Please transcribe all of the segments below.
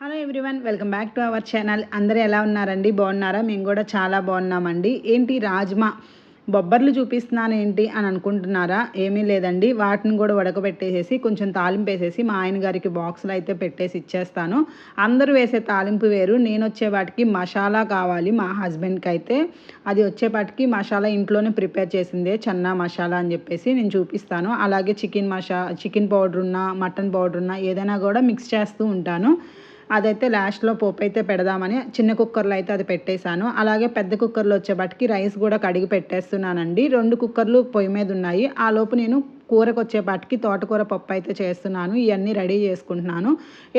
Hello everyone welcome back to our channel అందరూ ఎలా ఉన్నారండి? బాగున్నారా? మేము కూడా చాలా బాగున్నామండి. ఏంటి రాజ్మా? బొబ్బర్లు చూపిస్తున్నాను ఏంటి అని అనుకుంటున్నారా? ఏమీ లేదండి. వాటిని కూడా ఉడకబెట్టేసేసి కొంచెం తాలింపు వేసేసి మా ఆయన గారికి బాక్సులు అయితే పెట్టేసి ఇచ్చేస్తాను. అందరూ వేసే తాలింపు వేరు. నేను వచ్చే వాటికి మసాలా కావాలి మా హస్బెండ్కి అయితే అది వచ్చేపాటికి మసాలా ఇంట్లోనే ప్రిపేర్ చేసిందే. చన్నా మసాలా అని చెప్పేసి నేను చూపిస్తాను. అలాగే చికెన్ మసా చికెన్ పౌడర్ ఉన్నా మటన్ పౌడర్ ఉన్నా ఏదైనా కూడా మిక్స్ చేస్తూ ఉంటాను. అదైతే లాస్ట్లో పోపు అయితే పెడదామని చిన్న కుక్కర్లో అయితే అది పెట్టేశాను. అలాగే పెద్ద కుక్కర్లో వచ్చేపాటికి రైస్ కూడా కడిగి పెట్టేస్తున్నానండి. రెండు కుక్కర్లు పొయ్యి మీద ఉన్నాయి. ఆ లోపు నేను కూరకు వచ్చేపాటికి తోటకూర పప్పు అయితే చేస్తున్నాను. ఇవన్నీ రెడీ చేసుకుంటున్నాను.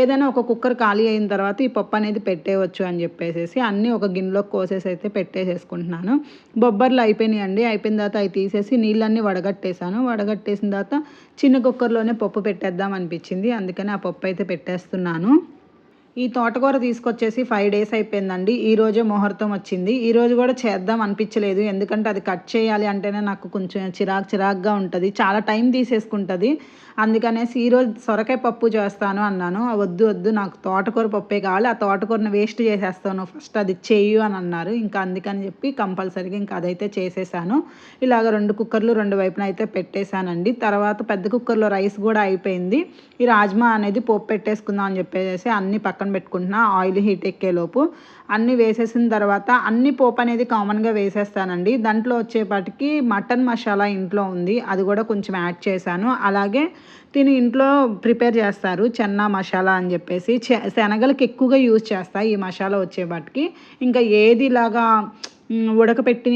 ఏదైనా ఒక కుక్కర్ ఖాళీ అయిన తర్వాత ఈ పప్పు అనేది పెట్టేయవచ్చు అని చెప్పేసి అన్నీ ఒక గిన్నెలోకి కోసేసి అయితే పెట్టేసేసుకుంటున్నాను. బొబ్బర్లు అయిపోయినాయండి. అయిపోయిన తర్వాత అవి తీసేసి నీళ్ళన్నీ వడగట్టేశాను. వడగట్టేసిన తర్వాత చిన్న కుక్కర్లోనే పప్పు పెట్టేద్దాం అనిపించింది. అందుకని ఆ పప్పు అయితే పెట్టేస్తున్నాను. ఈ తోటకూర తీసుకొచ్చేసి ఫైవ్ డేస్ అయిపోయిందండి. ఈ రోజే ముహూర్తం వచ్చింది. ఈ రోజు కూడా చేద్దాం అనిపించలేదు. ఎందుకంటే అది కట్ చేయాలి అంటేనే నాకు కొంచెం చిరాకు చిరాకుగా ఉంటుంది. చాలా టైం తీసేసుకుంటుంది. అందుకనేసి ఈరోజు సొరకాయ పప్పు చేస్తాను అన్నాను. వద్దు వద్దు నాకు తోటకూర పప్పే కావాలి. ఆ తోటకూరని వేస్ట్ చేసేస్తాను. ఫస్ట్ అది చేయు అని అన్నారు. ఇంకా అందుకని చెప్పి కంపల్సరీగా ఇంకా అదైతే చేసేసాను. ఇలాగ రెండు కుక్కర్లు రెండు వైపున అయితే పెట్టేశానండి. తర్వాత పెద్ద కుక్కర్లో రైస్ కూడా అయిపోయింది. ఈ రాజ్మా అనేది పోపు పెట్టేసుకుందాం అని చెప్పేసి అన్ని పక్కన పెట్టుకుంటున్నా ఆయిల్ హీట్ ఎక్కేలోపు అన్నీ వేసేసిన తర్వాత అన్ని పోపు అనేది కామన్గా వేసేస్తానండి. దాంట్లో వచ్చేపాటికి మటన్ మసాలా ఇంట్లో ఉంది. అది కూడా కొంచెం యాడ్ చేశాను. అలాగే దీని ఇంట్లో ప్రిపేర్ చేస్తారు. చెన్న మసాలా అని చెప్పేసి. శనగలకి ఎక్కువగా యూజ్ చేస్తా ఈ మసాలా వచ్చేపాటికి. ఇంకా ఏది ఇలాగా ఉడకపెట్టిన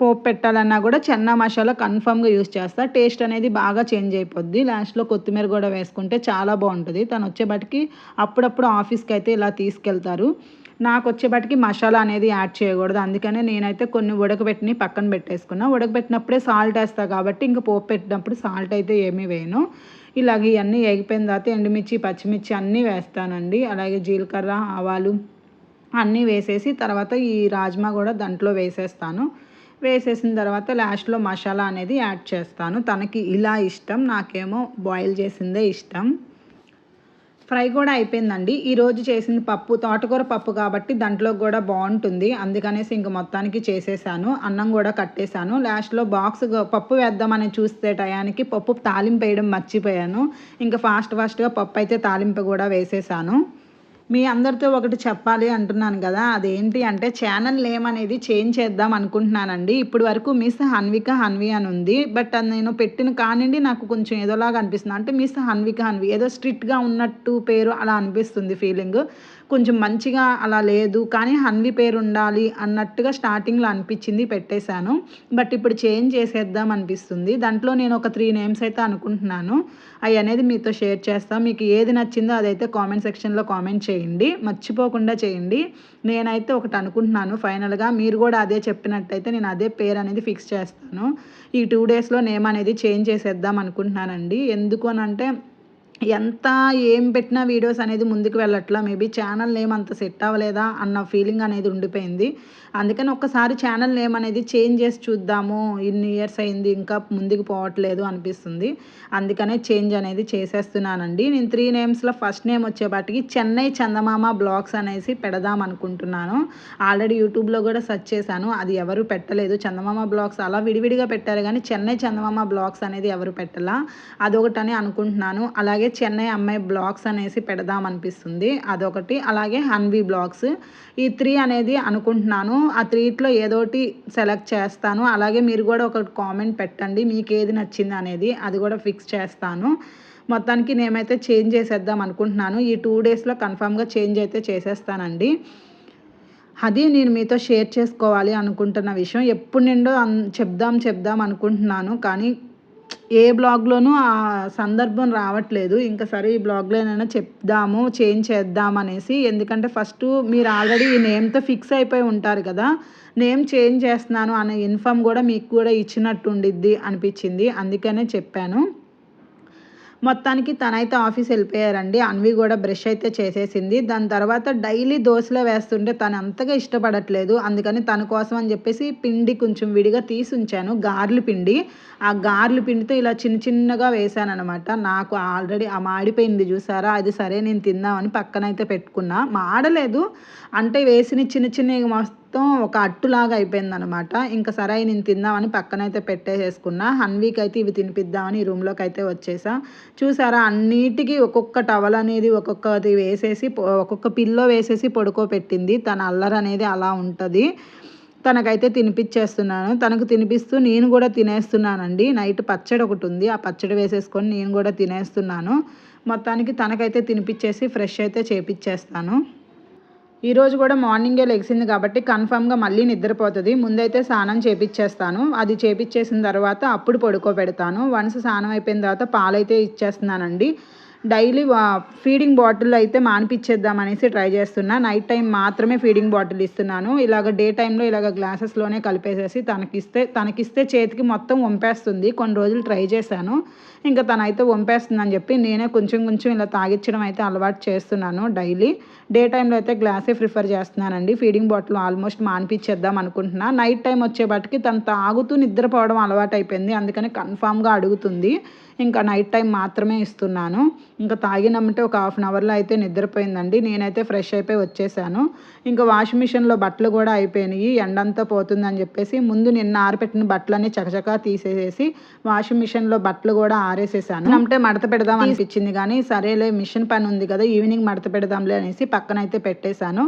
పోపు పెట్టాలన్నా కూడా చెన్నా మసాలా కన్ఫామ్గా యూస్ చేస్తా. టేస్ట్ అనేది బాగా చేంజ్ అయిపోద్ది. లాస్ట్లో కొత్తిమీర కూడా వేసుకుంటే చాలా బాగుంటుంది. తను వచ్చేపాటికి అప్పుడప్పుడు ఆఫీస్కి అయితే ఇలా తీసుకెళ్తారు. నాకు వచ్చేపాటికి మసాలా అనేది యాడ్ చేయకూడదు. అందుకనే నేనైతే కొన్ని ఉడకబెట్టిని పక్కన పెట్టేసుకున్నా. ఉడకబెట్టినప్పుడే సాల్ట్ వేస్తాను కాబట్టి ఇంకా పోపు పెట్టినప్పుడు సాల్ట్ అయితే ఏమీ వేయను. ఇలాగ ఇవన్నీ ఎగిపోయిన తర్వాత ఎండుమిర్చి పచ్చిమిర్చి అన్నీ వేస్తానండి. అలాగే జీలకర్ర ఆవాలు అన్నీ వేసేసి తర్వాత ఈ రాజ్మా కూడా దాంట్లో వేసేస్తాను. వేసేసిన తర్వాత లాస్ట్లో మసాలా అనేది యాడ్ చేస్తాను. తనకి ఇలా ఇష్టం నాకేమో బాయిల్ చేసిందే ఇష్టం. ఫ్రై కూడా అయిపోయిందండి. ఈరోజు చేసింది పప్పు తోటకూర పప్పు కాబట్టి దాంట్లో కూడా బాగుంటుంది. అందుకనేసి ఇంక మొత్తానికి చేసేసాను. అన్నం కూడా కట్టేశాను. లాస్ట్లో బాక్స్ పప్పు వేద్దామని చూస్తే టయానికి పప్పు తాలింపు వేయడం మర్చిపోయాను. ఇంకా ఫాస్ట్ ఫాస్ట్గా పప్పు అయితే తాలింపు కూడా వేసేసాను. మీ అందరితో ఒకటి చెప్పాలి అంటున్నాను కదా. అదేంటి అంటే ఛానల్ నేమ్ అనేది చేంజ్ చేద్దాం అనుకుంటున్నానండి. ఇప్పుడు వరకు మిస్ హన్విక హన్వి అని ఉంది. బట్ అది నేను పెట్టిన కానివ్వండి నాకు కొంచెం ఏదోలాగా అనిపిస్తుంది. అంటే మిస్ హన్విక హన్వి ఏదో స్ట్రిక్ట్గా ఉన్నట్టు పేరు అలా అనిపిస్తుంది ఫీలింగ్. కొంచెం మంచిగా అలా లేదు కానీ హన్వి పేరు ఉండాలి అన్నట్టుగా స్టార్టింగ్లో అనిపించింది పెట్టేశాను. బట్ ఇప్పుడు చేంజ్ చేసేద్దాం అనిపిస్తుంది. దాంట్లో నేను ఒక త్రీ నేమ్స్ అయితే అనుకుంటున్నాను. అవి అనేది మీతో షేర్ చేస్తాను మీకు ఏది నచ్చిందో అదైతే కామెంట్ సెక్షన్లో కామెంట్ చేయండి. మర్చిపోకుండా చేయండి. నేనైతే ఒకటి అనుకుంటున్నాను. ఫైనల్గా మీరు కూడా అదే చెప్పినట్టయితే నేను అదే పేరు అనేది ఫిక్స్ చేస్తాను. ఈ టూ డేస్లో నేమ్ అనేది చేంజ్ చేసేద్దాం అనుకుంటున్నానండి. ఎందుకు అని అంటే ఎంత ఏం పెట్టినా వీడియోస్ అనేది ముందుకు వెళ్ళట్లా. మేబీ ఛానల్ నేమ్ అంత సెట్ అవ్వలేదా అన్న ఫీలింగ్ అనేది ఉండిపోయింది. అందుకని ఒక్కసారి ఛానల్ నేమ్ అనేది చేంజ్ చేసి చూద్దాము. ఇన్ని ఇయర్స్ అయింది ఇంకా ముందుకు పోవట్లేదు అనిపిస్తుంది. అందుకనే చేంజ్ అనేది చేసేస్తున్నానండి. నేను త్రీ నేమ్స్లో ఫస్ట్ నేమ్ వచ్చేపాటికి చెన్నై చందమామ బ్లాగ్స్ అనేసి పెడదాం అనుకుంటున్నాను. ఆల్రెడీ యూట్యూబ్లో కూడా సెర్చ్ చేశాను. అది ఎవరు పెట్టలేదు. చందమామ బ్లాగ్స్ అలా విడివిడిగా పెట్టారు కానీ చెన్నై చందమామ బ్లాగ్స్ అనేది ఎవరు పెట్టలా? అదొకటని అనుకుంటున్నాను. అలాగే చెన్నై అమ్మాయి బ్లాగ్స్ అనేసి పెడదాం అనిపిస్తుంది. అదొకటి. అలాగే హన్వీ బ్లాగ్స్. ఈ త్రీ అనేది అనుకుంటున్నాను. ఆ త్రీట్లో ఏదోటి సెలెక్ట్ చేస్తాను. అలాగే మీరు కూడా ఒక కామెంట్ పెట్టండి. మీకు ఏది నచ్చింది అనేది అది కూడా ఫిక్స్ చేస్తాను. మొత్తానికి నేమైతే చేంజ్ చేసేద్దాం అనుకుంటున్నాను. ఈ టూ డేస్లో కన్ఫామ్గా చేంజ్ అయితే చేసేస్తానండి. అది నేను మీతో షేర్ చేసుకోవాలి అనుకుంటున్న విషయం. ఎప్పుడు నిండో చెప్దాం చెప్దాం అనుకుంటున్నాను. కానీ ఏ బ్లాగ్లోనూ ఆ సందర్భం రావట్లేదు. ఇంకా సరే ఈ బ్లాగ్లోనైనా చెప్దాము చేంజ్ చేద్దాం అనేసి. ఎందుకంటే ఫస్ట్ మీరు ఆల్రెడీ ఈ నేమ్తో ఫిక్స్ అయిపోయి ఉంటారు కదా. నేమ్ చేంజ్ చేస్తున్నాను అనే ఇన్ఫామ్ కూడా మీకు కూడా ఇచ్చినట్టు ఉండిద్ది అనిపించింది. అందుకనే చెప్పాను. మొత్తానికి తనైతే ఆఫీస్ వెళ్ళిపోయారండి. అన్వి కూడా బ్రష్ అయితే చేసేసింది. దాని తర్వాత డైలీ దోశలో వేస్తుంటే తను అంతగా ఇష్టపడట్లేదు. అందుకని తన కోసం అని చెప్పేసి పిండి కొంచెం విడిగా తీసి ఉంచాను. గార్లు పిండి. ఆ గార్లు పిండితో ఇలా చిన్న చిన్నగా వేసాను అనమాట నాకు ఆల్రెడీ ఆ మాడిపోయింది చూసారా? అది సరే నేను తిందామని పక్కనైతే పెట్టుకున్నా. మాడలేదు. అంటే వేసిన చిన్న చిన్న మొత్తం ఒక అట్టులాగా అయిపోయింది అనమాట ఇంకా సరే నేను తిందామని పక్కనైతే పెట్టేసేసుకున్నా. హన్వీకి అయితే ఇవి తినిపిద్దామని ఈ రూమ్లోకి అయితే వచ్చేసా. చూసారా అన్నిటికీ ఒక్కొక్క టవల్ అనేది ఒక్కొక్కది వేసేసి ఒక్కొక్క పిల్లో వేసేసి పడుకోబెట్టింది. తన అల్లరి అనేది అలా ఉంటుంది. తనకైతే తినిపించేస్తున్నాను తనకు తినిపిస్తూ నేను కూడా తినేస్తున్నానండి. నైట్ పచ్చడి ఒకటి ఉంది. ఆ పచ్చడి వేసేసుకొని నేను కూడా తినేస్తున్నాను. మొత్తానికి తనకైతే తినిపించేసి ఫ్రెష్ అయితే చేపిచ్చేస్తాను. ఈరోజు కూడా మార్నింగే లెగిసింది కాబట్టి కన్ఫామ్గా మళ్ళీ నిద్రపోతుంది. ముందైతే స్నానం చేపిచ్చేస్తాను. అది చేపిచ్చేసిన తర్వాత అప్పుడు పడుకోబెడతాను. వన్స్ స్నానం అయిపోయిన తర్వాత పాలైతే ఇచ్చేస్తున్నానండి. డైలీ ఫీడింగ్ బాటిల్ అయితే మానిపించేద్దాం అనేసి ట్రై చేస్తున్నా. నైట్ టైం మాత్రమే ఫీడింగ్ బాటిల్ ఇస్తున్నాను. ఇలాగ డే టైంలో ఇలాగ గ్లాసెస్లోనే కలిపేసేసి తనకిస్తే తనకిస్తే చేతికి మొత్తం వంపేస్తుంది. కొన్ని రోజులు ట్రై చేశాను. ఇంకా తనైతే వంపేస్తుందని చెప్పి నేనే కొంచెం కొంచెం ఇలా తాగించడం అయితే అలవాటు చేస్తున్నాను డైలీ. డే టైంలో అయితే గ్లాసే ప్రిఫర్ చేస్తున్నానండి. ఫీడింగ్ బాటిల్ ఆల్మోస్ట్ మానిపించేద్దాం అనుకుంటున్నా. నైట్ టైం వచ్చేపాటికి తను తాగుతూ నిద్రపోవడం అలవాటు అయిపోయింది అందుకని కన్ఫామ్గా అడుగుతుంది. ఇంకా నైట్ టైం మాత్రమే ఇస్తున్నాను. ఇంకా తాగినమ్మంటే ఒక హాఫ్ అన్ అవర్లో అయితే నిద్రపోయిందండి. నేనైతే ఫ్రెష్ అయిపోయి వచ్చేసాను. ఇంకా వాషింగ్ మిషన్లో బట్టలు కూడా అయిపోయినాయి. ఎండంతా పోతుందని చెప్పేసి ముందు నిన్న ఆరిపెట్టిన బట్టలన్నీ చకచకా తీసేసేసి వాషింగ్ మిషన్లో బట్టలు కూడా ఆరేసేసాను. అంటే మడత పెడదాం అనిపించింది కానీ సరేలే మిషన్ పని ఉంది కదా ఈవినింగ్ మడత పెడదాంలే అనేసి పక్కనైతే పెట్టేశాను.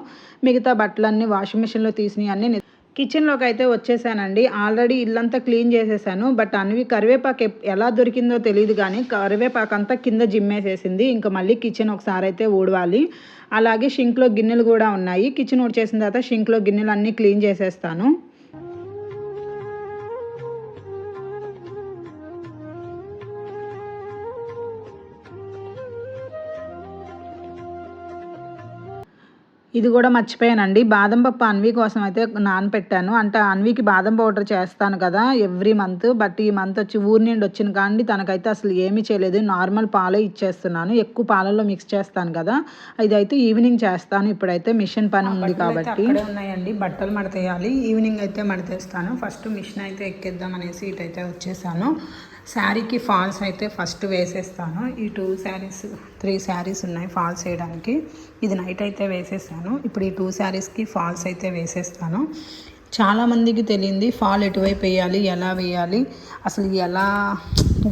మిగతా బట్టలన్నీ వాషింగ్ మిషన్లో తీసినవి అన్నీ కిచెన్లోకి అయితే వచ్చేసానండి. ఆల్రెడీ ఇల్లంతా క్లీన్ చేసేసాను. బట్ అన్వి కరివేపాకు ఎలా దొరికిందో తెలియదు కానీ కరివేపాకు అంతా కింద జిమ్మేసేసింది. ఇంకా మళ్ళీ కిచెన్ ఒకసారి అయితే ఊడవాలి. అలాగే షింక్లో గిన్నెలు కూడా ఉన్నాయి. కిచెన్ ఊడ్చేసిన తర్వాత షింక్లో గిన్నెలు అన్నీ క్లీన్ చేసేస్తాను. ఇది కూడా మర్చిపోయానండి. బాదం పప్పు అన్వి కోసం అయితే నానపెట్టాను. అంటే అన్వికి బాదం పౌడర్ చేస్తాను కదా ఎవ్రీ మంత్. బట్ ఈ మంత్ వచ్చి ఊరి నుండి వచ్చిన కానీ తనకైతే అసలు ఏమీ చేయలేదు. నార్మల్ పాలే ఇచ్చేస్తున్నాను. ఎక్కువ పాలల్లో మిక్స్ చేస్తాను కదా. ఇదైతే ఈవినింగ్ చేస్తాను. ఇప్పుడైతే మిషన్ పని ఉంది కాబట్టి. ఉన్నాయండి. బట్టలు మడతేయాలి. ఈవినింగ్ అయితే మడతేస్తాను. ఫస్ట్ మిషన్ అయితే ఎక్కేద్దాం అనేసి ఇటైతే వచ్చేసాను. శారీకి ఫాల్స్ అయితే ఫస్ట్ వేసేస్తాను. ఈ టూ శారీస్ త్రీ శారీస్ ఉన్నాయి ఫాల్స్ వేయడానికి. ఇది నైట్ అయితే వేసేసాను ఇప్పుడు ఈ టూ శారీస్కి ఫాల్స్ అయితే వేసేస్తాను. చాలామందికి తెలియంది ఫాల్ ఎటువైపు వేయాలి ఎలా వేయాలి అసలు ఎలా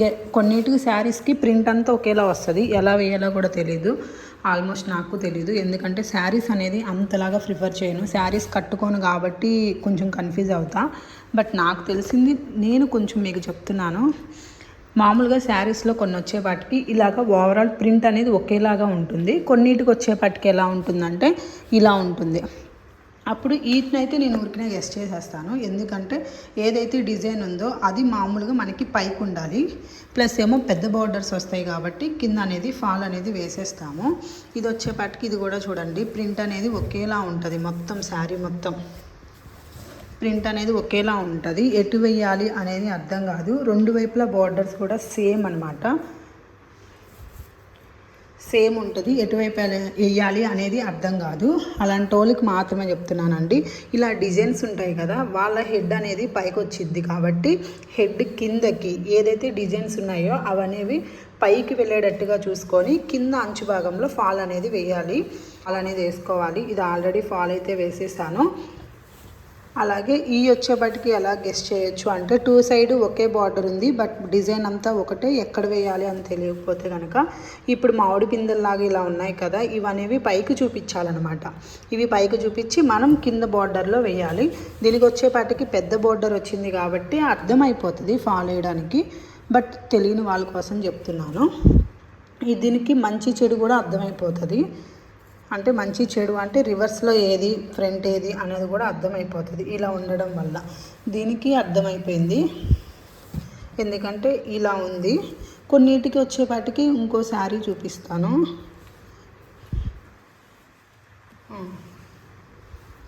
గె- కొన్నిటికి శారీస్కి ప్రింట్ అంతా ఒకేలా వస్తుంది. ఎలా వేయాలో కూడా తెలీదు. ఆల్మోస్ట్ నాకు తెలీదు. ఎందుకంటే శారీస్ అనేది అంతలాగా ప్రిఫర్ చేయను. శారీస్ కట్టుకోను కాబట్టి కొంచెం కన్ఫ్యూజ్ అవుతా. బట్ నాకు తెలిసింది నేను కొంచెం మీకు చెప్తున్నాను. మామూలుగా శారీస్లో కొన్ని వచ్చేపాటికి ఇలాగ ఓవరాల్ ప్రింట్ అనేది ఒకేలాగా ఉంటుంది. కొన్నిటికి వచ్చేపాటికి ఎలా ఉంటుందంటే ఇలా ఉంటుంది. అప్పుడు వీటినైతే నేను ఉరికిన గెస్ట్ చేసేస్తాను. ఎందుకంటే ఏదైతే డిజైన్ ఉందో అది మామూలుగా మనకి పైకి ఉండాలి. ప్లస్ ఏమో పెద్ద బార్డర్స్ వస్తాయి కాబట్టి కింద అనేది ఫాల్ అనేది వేసేస్తాము. ఇది వచ్చేపాటికి ఇది కూడా చూడండి ప్రింట్ అనేది ఒకేలా ఉంటుంది మొత్తం శారీ మొత్తం. ప్రింట్ అనేది ఒకేలా ఉంటుంది. ఎటు వేయాలి అనేది అర్థం కాదు. రెండు వైపులా బార్డర్స్ కూడా సేమ్ అన్నమాట. సేమ్ ఉంటుంది. ఎటువైపు వేయాలి అనేది అర్థం కాదు. అలాంటి వాళ్ళకి మాత్రమే చెప్తున్నానండి. ఇలా డిజైన్స్ ఉంటాయి కదా వాళ్ళ హెడ్ అనేది పైకి వచ్చింది కాబట్టి హెడ్ కిందకి ఏదైతే డిజైన్స్ ఉన్నాయో అవనేవి పైకి వెళ్ళేటట్టుగా చూసుకొని కింద అంచు భాగంలో ఫాల్ అనేది వేయాలి ఫాల్ అనేది వేసుకోవాలి. ఇది ఆల్రెడీ ఫాల్ అయితే వేసేసాను. అలాగే ఈ వచ్చేపటికి ఎలా గెస్ట్ చేయొచ్చు అంటే టూ సైడ్ ఒకే బార్డర్ ఉంది బట్ డిజైన్ అంతా ఒకటే ఎక్కడ వేయాలి అని తెలియకపోతే కనుక ఇప్పుడు మామిడి పిందెల్లాగా ఇలా ఉన్నాయి కదా ఇవనేవి పైకి చూపించాలన్నమాట. ఇవి పైకి చూపించి మనం కింద బార్డర్లో వేయాలి. దీనికి వచ్చేపాటికి పెద్ద బార్డర్ వచ్చింది కాబట్టి అర్థమైపోతుంది ఫాలో అయ్యడానికి బట్ తెలియని వాళ్ళ కోసం చెప్తున్నాను. దీనికి మంచి చెడు కూడా అర్థమైపోతుంది. అంటే మంచి చెడు అంటే రివర్స్లో ఏది ఫ్రంట్ ఏది అనేది కూడా అర్థమైపోతుంది. ఇలా ఉండడం వల్ల. దీనికి అర్థమైపోయింది. ఎందుకంటే ఇలా ఉంది. కొన్నిటికి వచ్చేపాటికి ఇంకో శారీ చూపిస్తాను.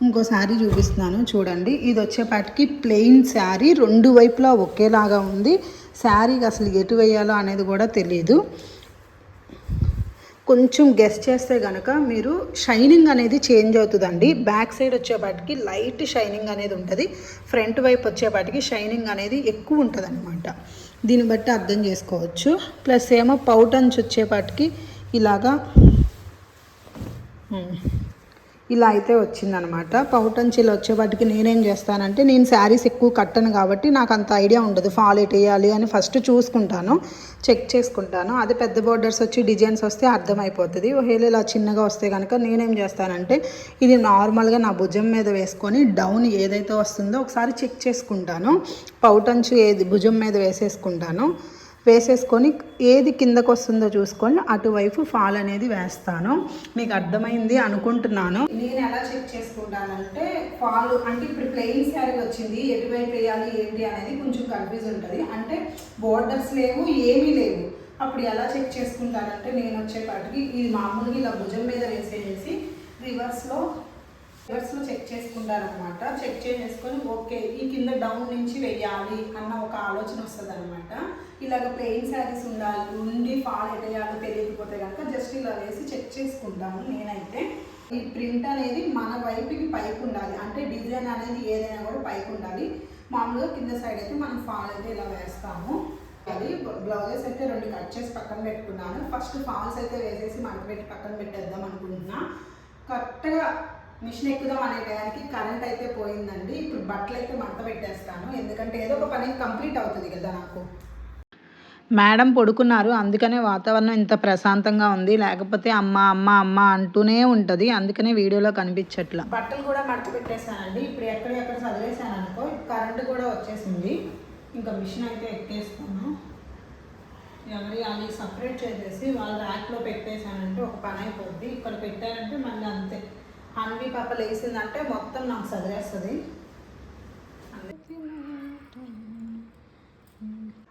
ఇంకో శారీ చూపిస్తున్నాను. చూడండి. ఇది వచ్చేపాటికి ప్లెయిన్ శారీ. రెండు వైపులా ఒకేలాగా ఉంది. శారీకి అసలు ఎటు వేయాలో అనేది కూడా తెలియదు కొంచెం గెస్ చేస్తే కనుక మీరు షైనింగ్ అనేది చేంజ్ అవుతుందండి. బ్యాక్ సైడ్ వచ్చేపాటికి లైట్ షైనింగ్ అనేది ఉంటుంది. ఫ్రంట్ వైపు వచ్చేపాటికి షైనింగ్ అనేది ఎక్కువ ఉంటుంది అనమాట దీన్ని బట్టి అర్థం చేసుకోవచ్చు. ప్లస్ ఏమో పౌటన్స్ వచ్చేపాటికి ఇలాగా ఇలా అయితే వచ్చిందనమాట. పౌటంచీలు వచ్చేవాటికి నేనేం చేస్తానంటే నేను శారీస్ ఎక్కువ కట్టను కాబట్టి నాకు అంత ఐడియా ఉండదు. ఫాల్ ఎట్ వేయాలి అని ఫస్ట్ చూసుకుంటాను. చెక్ చేసుకుంటాను. అదే పెద్ద బోర్డర్స్ వచ్చి డిజైన్స్ వస్తే అర్థమైపోతుంది. ఒకవేళ ఇలా చిన్నగా వస్తే కనుక నేనేం చేస్తానంటే ఇది నార్మల్గా నా భుజం మీద వేసుకొని డౌన్ ఏదైతే వస్తుందో ఒకసారి చెక్ చేసుకుంటాను. పౌటంచు ఏది భుజం మీద వేసేసుకుంటాను. వేసేసుకొని ఏది కిందకు వస్తుందో చూసుకొని అటువైపు ఫాల్ అనేది వేస్తాను. మీకు అర్థమైంది అనుకుంటున్నాను. నేను ఎలా చెక్ చేసుకుంటానంటే ఫాల్ అంటే ఇప్పుడు ప్లెయిన్ శారీ వచ్చింది ఎటువైపు వేయాలి ఏంటి అనేది కొంచెం కన్ఫ్యూజ్ ఉంటుంది. అంటే బోర్డర్స్ లేవు ఏమీ లేవు. అప్పుడు ఎలా చెక్ చేసుకుంటానంటే నేను వచ్చేపాటికి ఇది మామూలుగా ఇలా భుజం మీద వేసేసి రివర్స్లో రివర్స్లో చెక్ చేసుకుంటారనమాట చెక్ చేసేసుకొని ఓకే ఈ కింద డౌన్ నుంచి వెయ్యాలి అన్న ఒక ఆలోచన వస్తుంది అనమాట ఇలాగ ప్లెయిన్ శారీస్ ఉండాలి ఉండి ఫాల్ ఎటేయాలో తెలియకపోతే కనుక జస్ట్ ఇలా వేసి చెక్ చేసుకుంటాను నేనైతే. ఈ ప్రింట్ అనేది మన వైపుకి పైకి ఉండాలి. అంటే డిజైన్ అనేది ఏదైనా కూడా పైకి ఉండాలి. మామూలుగా కింద సైడ్ అయితే మనం ఫాల్ అయితే ఇలా వేస్తాము. అది బ్లౌజెస్ అయితే రెండు కట్ చేసి పక్కన పెట్టుకున్నాను. ఫస్ట్ ఫాల్స్ అయితే వేసేసి మనకు పెట్టి పక్కన పెట్టేద్దాం అనుకుంటున్నా. కరెక్ట్గా మిషన్ ఎక్కుదాం అనే టయానికి కరెంట్ అయితే పోయిందండి. ఇప్పుడు బట్టలు అయితే మంట పెట్టేస్తాను. ఎందుకంటే ఏదో ఒక పని కంప్లీట్ అవుతుంది కదా నాకు. మేడం పడుకున్నారు. అందుకనే వాతావరణం ఇంత ప్రశాంతంగా ఉంది. లేకపోతే అమ్మ అమ్మ అమ్మ అంటూనే ఉంటుంది. అందుకనే వీడియోలో కనిపించట్లా. బట్టలు కూడా మడత పెట్టేశానండి. ఇప్పుడు ఎక్కడ ఎక్కడ చదివేశాను అనుకో కరెంట్ కూడా వచ్చేసింది. ఇంకా మిషన్ అయితే ఎక్కేస్తాను. ఎవరి అది సపరేట్ చేసేసి వాళ్ళ ర్యాక్లో పెట్టేశానంటే ఒక పని అయిపోద్ది. ఇక్కడ పెట్టారంటే మళ్ళీ అంతే. హన్వి పాప లేచిందంటే మొత్తం నాకు చదివేస్తుంది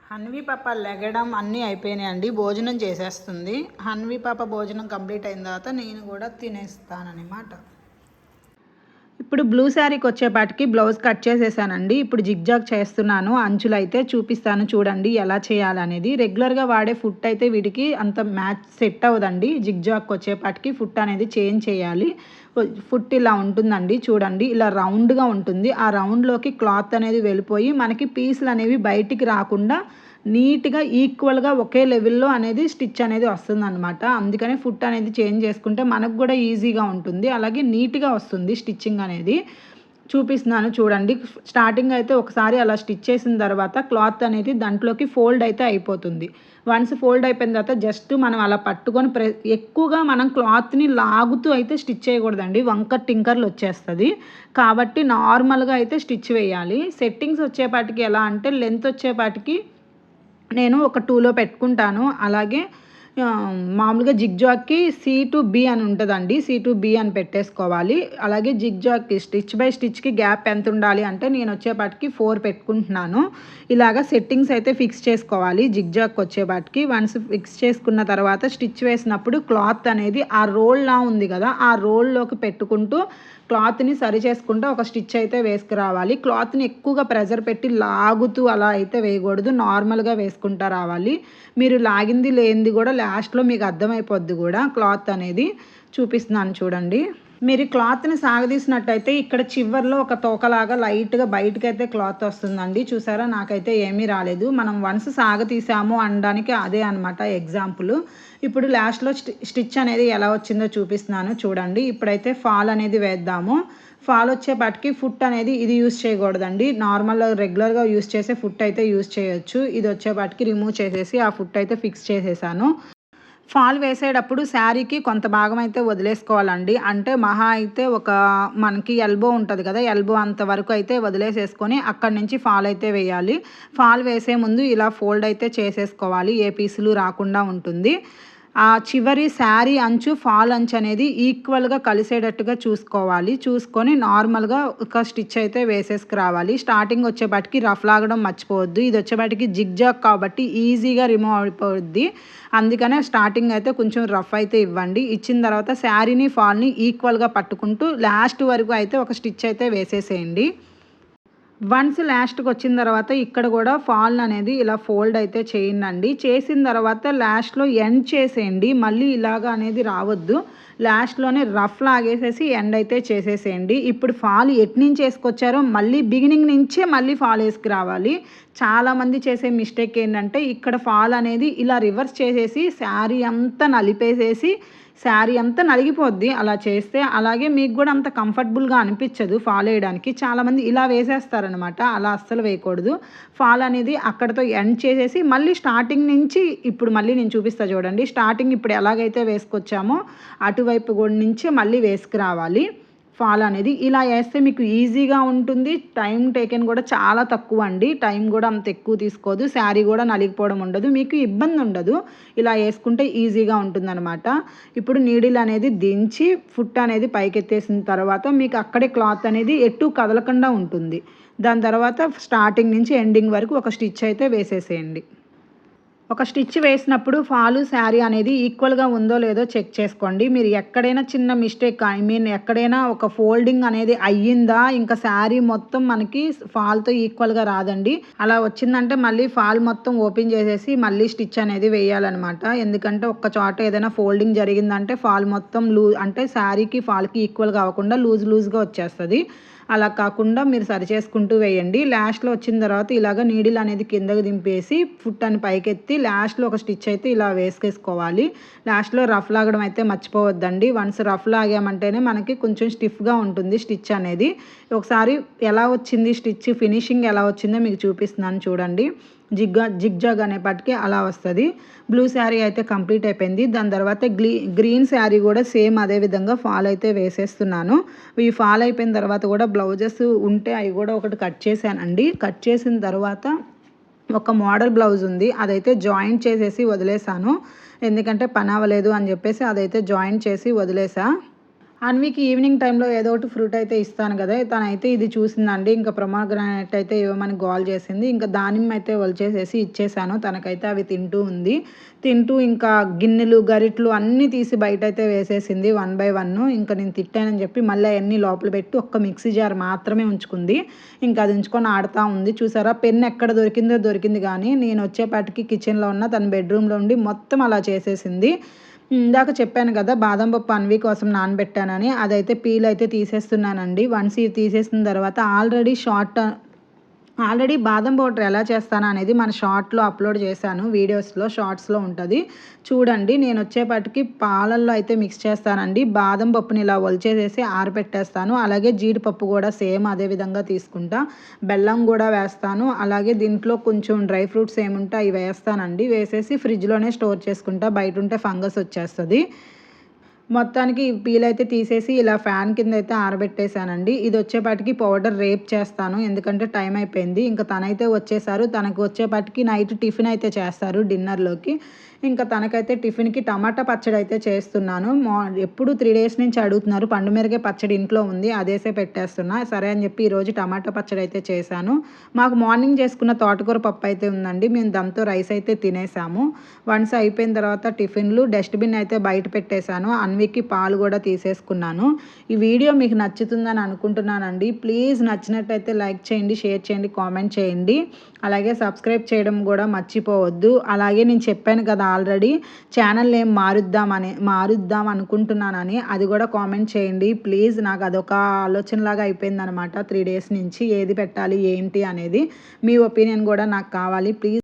హన్వి పాప లెగడం అన్నీ అయిపోయినాయండి భోజనం చేసేస్తుంది. హన్వి పాప భోజనం కంప్లీట్ అయిన తర్వాత నేను కూడా తినేస్తానన్నమాట. ఇప్పుడు బ్లూ శారీకి వచ్చేపాటికి బ్లౌజ్ కట్ చేసేసానండి. ఇప్పుడు జిగ్జాగ్ చేస్తున్నాను. అంచులు అయితే చూపిస్తాను చూడండి ఎలా చేయాలనేది. రెగ్యులర్గా వాడే ఫుట్ అయితే వీటికి అంత మ్యాచ్ సెట్ అవ్వదండి. జిగ్జాగ్కి వచ్చేపాటికి ఫుట్ అనేది చేంజ్ చేయాలి. ఫుట్ ఇలా ఉంటుందండి చూడండి. ఇలా రౌండ్గా ఉంటుంది. ఆ రౌండ్లోకి క్లాత్ అనేది వెళ్ళిపోయి మనకి పీసులు అనేవి బయటికి రాకుండా నీట్గా ఈక్వల్గా ఒకే లెవెల్లో అనేది స్టిచ్ అనేది వస్తుంది అనమాట అందుకనే ఫుట్ అనేది చేంజ్ చేసుకుంటే మనకు కూడా ఈజీగా ఉంటుంది. అలాగే నీట్గా వస్తుంది స్టిచ్చింగ్ అనేది. చూపిస్తున్నాను చూడండి. స్టార్టింగ్ అయితే ఒకసారి అలా స్టిచ్ చేసిన తర్వాత క్లాత్ అనేది దాంట్లోకి ఫోల్డ్ అయితే అయిపోతుంది. వన్స్ ఫోల్డ్ అయిపోయిన తర్వాత జస్ట్ మనం అలా పట్టుకొని ప్రె ఎక్కువగా మనం క్లాత్ని లాగుతూ అయితే స్టిచ్ చేయకూడదండి. వంకర్ టింకర్లు వచ్చేస్తుంది. కాబట్టి నార్మల్గా అయితే స్టిచ్ వేయాలి. సెట్టింగ్స్ వచ్చేపాటికి ఎలా అంటే లెంత్ వచ్చేపాటికి నేను ఒక టూలో పెట్టుకుంటాను. అలాగే మామూలుగా జిగ్జాగ్కి సి టు బి అని ఉంటుందండి. సి టు బి అని పెట్టేసుకోవాలి. అలాగే జిగ్జాగ్కి స్టిచ్ బై స్టిచ్కి గ్యాప్ ఎంత ఉండాలి అంటే నేను వచ్చేపాటికి ఫోర్ పెట్టుకుంటున్నాను. ఇలాగ సెట్టింగ్స్ అయితే ఫిక్స్ చేసుకోవాలి జిగ్జాగ్కి వచ్చేపాటికి. వన్స్ ఫిక్స్ చేసుకున్న తర్వాత స్టిచ్ వేసినప్పుడు క్లాత్ అనేది ఆ రోల్లా ఉంది కదా ఆ రోల్లోకి పెట్టుకుంటూ క్లాత్ని సరి చేసుకుంటూ ఒక స్టిచ్ అయితే వేసుకురావాలి. క్లాత్ని ఎక్కువగా ప్రెజర్ పెట్టి లాగుతూ అలా అయితే వేయకూడదు. నార్మల్గా వేసుకుంటా రావాలి. మీరు లాగింది లేనిది కూడా లాస్ట్లో మీకు అర్థమైపోద్ది కూడా క్లాత్ అనేది. చూపిస్తున్నాను చూడండి. మీరు క్లాత్ని సాగదీసినట్టయితే ఇక్కడ చివర్లో ఒక తోకలాగా లైట్గా బయటకైతే అయితే క్లాత్ వస్తుందండి. చూసారా? నాకైతే ఏమీ రాలేదు. మనం వన్స్ సాగతీసాము అనడానికి అదే అనమాట ఎగ్జాంపుల్. ఇప్పుడు లాస్ట్లో స్టిచ్ అనేది ఎలా వచ్చిందో చూపిస్తున్నాను చూడండి. ఇప్పుడైతే ఫాల్ అనేది వేద్దాము. ఫాల్ వచ్చేపాటికి ఫుట్ అనేది ఇది యూస్ చేయకూడదండి. నార్మల్ రెగ్యులర్గా యూస్ చేసే ఫుట్ అయితే యూస్ చేయొచ్చు. ఇది వచ్చేపాటికి రిమూవ్ చేసేసి ఆ ఫుట్ అయితే ఫిక్స్ చేసేసాను. ఫాల్ వేసేటప్పుడు శారీకి కొంత భాగం అయితే వదిలేసుకోవాలండి. అంటే మహా అయితే ఒక మనకి ఎల్బో ఉంటుంది కదా ఎల్బో అంతవరకు అయితే వదిలేసేసుకొని అక్కడి నుంచి ఫాల్ అయితే వేయాలి. ఫాల్ వేసే ముందు ఇలా ఫోల్డ్ అయితే చేసేసుకోవాలి. ఏ పీసులు రాకుండా ఉంటుంది. ఆ చివరి శారీ అంచు ఫాల్ అంచు అనేది ఈక్వల్గా కలిసేటట్టుగా చూసుకోవాలి. చూసుకొని నార్మల్గా ఒక స్టిచ్ అయితే వేసేసుకురావాలి స్టార్టింగ్ వచ్చేపాటికి రఫ్ లాగడం మర్చిపోవద్దు. ఇది వచ్చేపాటికి జిగ్జాగ్ కాబట్టి ఈజీగా రిమూవ్ అయిపోద్ది. అందుకనే స్టార్టింగ్ అయితే కొంచెం రఫ్ అయితే ఇవ్వండి. ఇచ్చిన తర్వాత శారీని ఫాల్ని ఈక్వల్గా పట్టుకుంటూ లాస్ట్ వరకు అయితే ఒక స్టిచ్ అయితే వేసేసేయండి. వన్స్ లాస్ట్కి వచ్చిన తర్వాత ఇక్కడ కూడా ఫాల్ అనేది ఇలా ఫోల్డ్ అయితే చేయండి చేసిన తర్వాత లాస్ట్లో ఎండ్ చేసేయండి. మళ్ళీ ఇలాగ అనేది రావద్దు. లాస్ట్లోనే రఫ్ లాగేసేసి ఎండ్ అయితే చేసేసేయండి. ఇప్పుడు ఫాల్ ఎట్నుంచి వేసుకొచ్చారో మళ్ళీ బిగినింగ్ నుంచే మళ్ళీ ఫాల్ వేసుకురావాలి. చాలామంది చేసే మిస్టేక్ ఏంటంటే ఇక్కడ ఫాల్ అనేది ఇలా రివర్స్ చేసేసి శారీ అంతా నలిపేసేసి శారీ అంతా నలిగిపోద్ది. అలా చేస్తే అలాగే మీకు కూడా అంత కంఫర్టబుల్గా అనిపించదు ఫాల్ వేయడానికి చాలామంది ఇలా వేసేస్తారనమాట అలా అస్సలు వేయకూడదు. ఫాల్ అనేది అక్కడతో ఎండ్ చేసేసి మళ్ళీ స్టార్టింగ్ నుంచి ఇప్పుడు మళ్ళీ నేను చూపిస్తా చూడండి. స్టార్టింగ్ ఇప్పుడు ఎలాగైతే వేసుకొచ్చామో అటువైపు కూడా నుంచి మళ్ళీ వేసుకురావాలి. ఫాల్ అనేది ఇలా వేస్తే మీకు ఈజీగా ఉంటుంది. టైం టేకెన్ కూడా చాలా తక్కువ అండి. టైం కూడా అంత ఎక్కువ తీసుకోదు. శారీ కూడా నలిగిపోవడం ఉండదు. మీకు ఇబ్బంది ఉండదు. ఇలా వేసుకుంటే ఈజీగా ఉంటుందన్నమాట. ఇప్పుడు నీడిల్ అనేది దించి ఫుట్ అనేది పైకెత్తేసిన తర్వాత మీకు అక్కడే క్లాత్ అనేది ఎటు కదలకుండా ఉంటుంది. దాని తర్వాత స్టార్టింగ్ నుంచి ఎండింగ్ వరకు ఒక స్టిచ్ అయితే వేసేసేయండి. ఒక స్టిచ్ వేసినప్పుడు ఫాలు శారీ అనేది ఈక్వల్గా ఉందో లేదో చెక్ చేసుకోండి. మీరు ఎక్కడైనా చిన్న మిస్టేక్ ఐ మీన్ ఎక్కడైనా ఒక ఫోల్డింగ్ అనేది అయ్యిందా? ఇంకా శారీ మొత్తం మనకి ఫాల్తో ఈక్వల్గా రాదండి. అలా వచ్చిందంటే మళ్ళీ ఫాల్ మొత్తం ఓపెన్ చేసేసి మళ్ళీ స్టిచ్ అనేది వేయాలన్నమాట. ఎందుకంటే ఒక్క చోట ఏదైనా ఫోల్డింగ్ జరిగిందంటే ఫాల్ మొత్తం లూజ్ అంటే శారీకి ఫాల్కి ఈక్వల్గా అవ్వకుండా లూజ్ లూజ్గా వచ్చేస్తుంది. అలా కాకుండా మీరు సరి చేసుకుంటూ వేయండి. లాస్ట్లో వచ్చిన తర్వాత ఇలాగ నీడిల్ అనేది కిందకి దింపేసి ఫుట్ అని పైకెత్తి లాస్ట్లో ఒక స్టిచ్ అయితే ఇలా వేసుకేసుకోవాలి లాస్ట్లో రఫ్ లాగడం అయితే మర్చిపోవద్దండి. వన్స్ రఫ్ లాగామంటేనే మనకి కొంచెం స్టిఫ్గా ఉంటుంది స్టిచ్ అనేది. ఒకసారి ఎలా వచ్చింది స్టిచ్? ఫినిషింగ్ ఎలా వచ్చిందో మీకు చూపిస్తున్నాను చూడండి. జిగ్గా జిగ్జాగ్ అనేపాటికి అలా వస్తుంది. బ్లూ శారీ అయితే కంప్లీట్ అయిపోయింది. దాని తర్వాత గ్లీ గ్రీన్ శారీ కూడా సేమ్ అదే విధంగా ఫాల్ అయితే వేసేస్తున్నాను. ఈ ఫాల్ అయిపోయిన తర్వాత కూడా బ్లౌజెస్ ఉంటే అవి కూడా ఒకటి కట్ చేశానండి. కట్ చేసిన తర్వాత ఒక మోడల్ బ్లౌజ్ ఉంది. అదైతే జాయింట్ చేసేసి వదిలేసాను ఎందుకంటే పని అవ్వలేదు అని చెప్పేసి అదైతే జాయింట్ చేసి వదిలేసా. అన్వికి ఈవినింగ్ టైంలో ఏదో ఒకటి ఫ్రూట్ అయితే ఇస్తాను కదా. తనైతే ఇది చూసిందండి. ఇంకా ప్రమాగ్రానైట్ అయితే ఇవ్వమని గోల్ చేసింది. ఇంకా దానిమ్మ అయితే వలిచేసేసి ఇచ్చేసాను. తనకైతే అవి తింటూ ఉంది. తింటూ ఇంకా గిన్నెలు గరిట్లు అన్నీ తీసి బయట అయితే వేసేసింది వన్ బై వన్. ఇంకా నేను తిట్టానని చెప్పి మళ్ళీ అన్నీ లోపల పెట్టి ఒక్క మిక్సీ జార్ మాత్రమే ఉంచుకుంది. ఇంకా అది ఉంచుకొని ఆడుతూ ఉంది. చూసారా? పెన్ ఎక్కడ దొరికిందో దొరికింది కానీ నేను వచ్చేపాటికి కిచెన్లో ఉన్న తన బెడ్రూమ్లో ఉండి మొత్తం అలా చేసేసింది. ఇందాక చెప్పాను కదా బాదం పప్పు అన్వి కోసం నానబెట్టానని అదైతే పీల్ అయితే తీసేస్తున్నానండి. వన్స్ ఇవి తీసేసిన తర్వాత ఆల్రెడీ షార్ట్ ఆల్రెడీ బాదం పౌడర్ ఎలా చేస్తాను అనేది మన షార్ట్లో అప్లోడ్ చేశాను వీడియోస్లో షార్ట్స్లో ఉంటుంది. చూడండి నేను వచ్చేపాటికి పాలల్లో అయితే మిక్స్ చేస్తానండి. బాదం పప్పుని ఇలా ఒలిచేసేసి ఆరబెట్టేస్తాను అలాగే జీడిపప్పు కూడా సేమ్ అదే విధంగా తీసుకుంటా. బెల్లం కూడా వేస్తాను. అలాగే దీంట్లో కొంచెం డ్రై ఫ్రూట్స్ ఏముంటే అవి వేస్తానండి. వేసేసి ఫ్రిడ్జ్లోనే స్టోర్ చేసుకుంటా. బయట ఉంటే ఫంగస్ వచ్చేస్తుంది. మొత్తానికి పీల్ అయితే తీసేసి ఇలా ఫ్యాన్ కింద అయితే ఆరబెట్టేశానండి. ఇది వచ్చేపాటికి పౌడర్ రేప్ చేస్తాను. ఎందుకంటే టైం అయిపోయింది. ఇంకా తనైతే వచ్చేసారు. తనకు వచ్చేపాటికి నైట్ టిఫిన్ అయితే చేస్తారు డిన్నర్లోకి ఇంకా తనకైతే టిఫిన్కి టమాటా పచ్చడి అయితే చేస్తున్నాను. మా ఎప్పుడు త్రీ డేస్ నుంచి అడుగుతున్నారు పండు మిరగే పచ్చడి ఇంట్లో ఉంది అదేసే పెట్టేస్తున్నా. సరే అని చెప్పి ఈరోజు టమాటా పచ్చడి అయితే చేశాను. మాకు మార్నింగ్ చేసుకున్న తోటకూర పప్పు అయితే ఉందండి. మేము దాంతో రైస్ అయితే తినేసాము. వన్స్ అయిపోయిన తర్వాత టిఫిన్లు డస్ట్బిన్ అయితే బయట పెట్టేశాను. అన్వికి పాలు కూడా తీసేసుకున్నాను. ఈ వీడియో మీకు నచ్చుతుందని అనుకుంటున్నానండి. ప్లీజ్ నచ్చినట్టయితే లైక్ చేయండి షేర్ చేయండి కామెంట్ చేయండి. అలాగే సబ్స్క్రైబ్ చేయడం కూడా మర్చిపోవద్దు. అలాగే నేను చెప్పాను కదా ఆల్రెడీ ఛానల్ ఏం మారుద్దామని మారుద్దాం అనుకుంటున్నానని అది కూడా కామెంట్ చేయండి. ప్లీజ్ నాకు అదొక ఆలోచనలాగా అయిపోయింది అనమాట త్రీ డేస్ నుంచి ఏది పెట్టాలి ఏంటి అనేది మీ ఒపీనియన్ కూడా నాకు కావాలి. ప్లీజ్